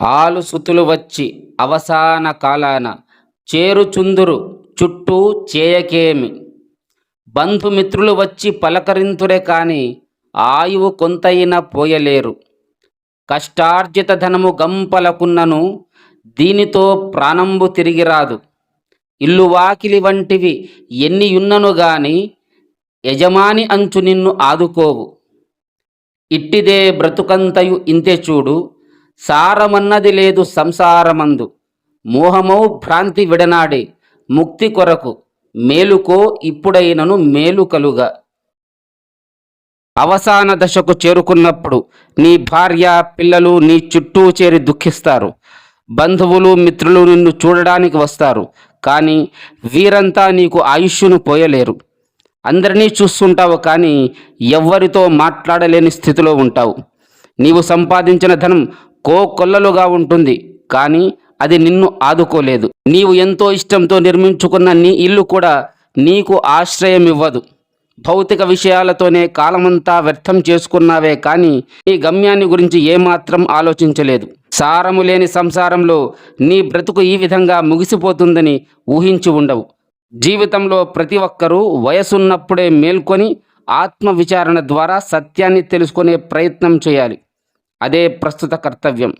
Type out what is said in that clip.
ఆలుసుతులు వచ్చి అవసాన కాలాన చేరుచుందురు చుట్టూ చేయకేమి? బంధుమిత్రులు వచ్చి పలకరింతురే కాని ఆయువు కొంతైనా పోయలేరు. కష్టార్జిత ధనము గంపలకున్నను దీనితో ప్రాణంబు తిరిగి రాదు ఇల్లు వాకిలి వంటివి ఎన్నియున్నను గాని యజమాని అంచు నిన్ను ఆదుకోవు. ఇట్టిదే బ్రతుకంతయు ఇంతే చూడు. సారమన్నది లేదు సంసారమందు. మోహమౌ భ్రాంతి విడనాడే. ముక్తి కొరకు మేలుకో ఇప్పుడైనను మేలుకలుగా అవసాన దశకు చేరుకున్నప్పుడు నీ భార్య పిల్లలు నీ చుట్టూ చేరి దుఃఖిస్తారు. బంధువులు మిత్రులు నిన్ను చూడడానికి వస్తారు. కానీ వీరంతా నీకు ఆయుష్ను పోయలేరు. అందరినీ చూస్తుంటావు కానీ ఎవ్వరితో మాట్లాడలేని స్థితిలో ఉంటావు. నీవు సంపాదించిన ధనం కోకొల్లలుగా ఉంటుంది కానీ అది నిన్ను ఆదుకోలేదు. నీవు ఎంతో ఇష్టంతో నిర్మించుకున్న నీ ఇల్లు కూడా నీకు ఆశ్రయం ఇవ్వదు భౌతిక విషయాలతోనే కాలమంతా వ్యర్థం చేసుకున్నావే కానీ నీ గమ్యాన్ని గురించి ఏమాత్రం ఆలోచించలేదు. సారము లేని సంసారంలో నీ బ్రతుకు ఈ విధంగా ముగిసిపోతుందని ఊహించి ఉండవు. జీవితంలో ప్రతి ఒక్కరూ వయసున్నప్పుడే మేల్కొని ఆత్మ విచారణ ద్వారా సత్యాన్ని తెలుసుకునే ప్రయత్నం చేయాలి. అదే ప్రస్తుత కర్తవ్యం.